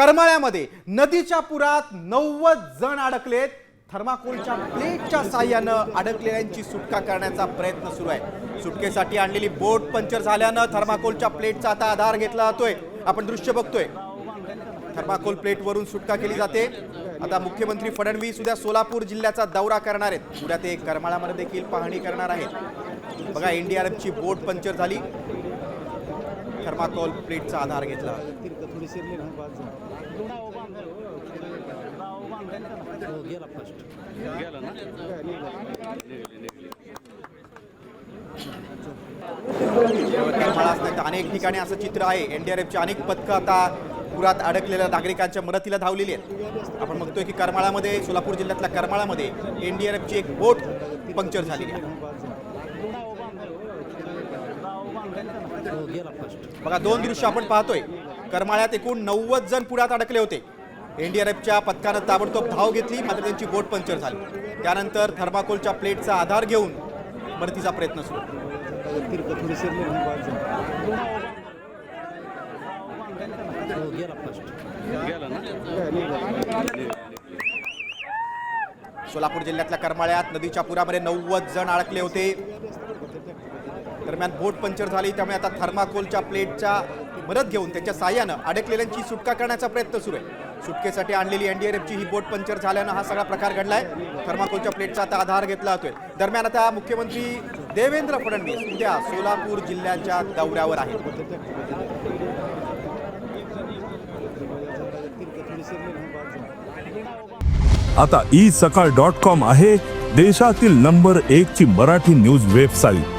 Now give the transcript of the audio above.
करमाळ्यामध्ये नदीच्या पुरात नव्वद जण अडकलेत. थर्माकोलच्या प्लेटच्या साह्यानं अडकलेल्यांची सुटका करण्याचा प्रयत्न सुरू आहे. सुटकेसाठी आणलेली बोट पंक्चर झाल्यानं थर्माकोलच्या प्लेटचा आता आधार घेतला जातोय. आपण दृश्य बघतोय. थर्माकोल प्लेटवरून सुटका केली जाते. आता मुख्यमंत्री फडणवीस उद्या सोलापूर जिल्ह्याचा दौरा करणार आहेत. उद्या ते करमाळामध्ये देखील पाहणी करणार आहेत. बघा एनडीआरएफची बोट पंक्चर झाली. थर्माकोल प्लेटचा आधार घेतला. करमाळा अनेक ठिकाणी असं चित्र आहे. एनडीआरएफची अनेक पथकं आता पुरात अडकलेल्या नागरिकांच्या मदतीला धावलेली आहेत. आपण बघतोय की करमाळामध्ये सोलापूर जिल्ह्यातल्या करमाळामध्ये एनडीआरएफची एक बोट पंक्चर झालेली आहे. बघा दोन दृश्य आपण पाहतोय. करमाळ्यात एकूण नव्वद जण पुण्यात अडकले होते. एनडीआरएफच्या पथकानं ताबडतोब धाव घेतली मात्र त्यांची बोट पंक्चर झाली. त्यानंतर थर्माकोलच्या प्लेटचा आधार घेऊन मदतीचा प्रयत्न सुरू. सोलापूर जिल्ह्यातल्या करमाळ्यात नदीच्या पुरामध्ये नव्वद जण अडकले होते. दरम्यान बोट पंक्चर झाली त्यामुळे आता थर्माकोलच्या प्लेटच्या मदत घेऊन त्यांच्या साह्यानं अडकलेल्यांची सुटका करण्याचा प्रयत्न सुरू आहे. सुटकेसाठी आणलेली एनडीआरएफची ही बोट पंक्चर झाल्यानं हा सगळा प्रकार घडलाय. थर्माकोलच्या प्लेटचा आता आधार घेतला जातोय. दरम्यान आता मुख्यमंत्री देवेंद्र फडणवीस उद्या सोलापूर जिल्ह्याच्या दौऱ्यावर आहेत. आता ई सकाळ डॉट कॉम आहे देशातील नंबर एक ची मराठी न्यूज वेबसाईट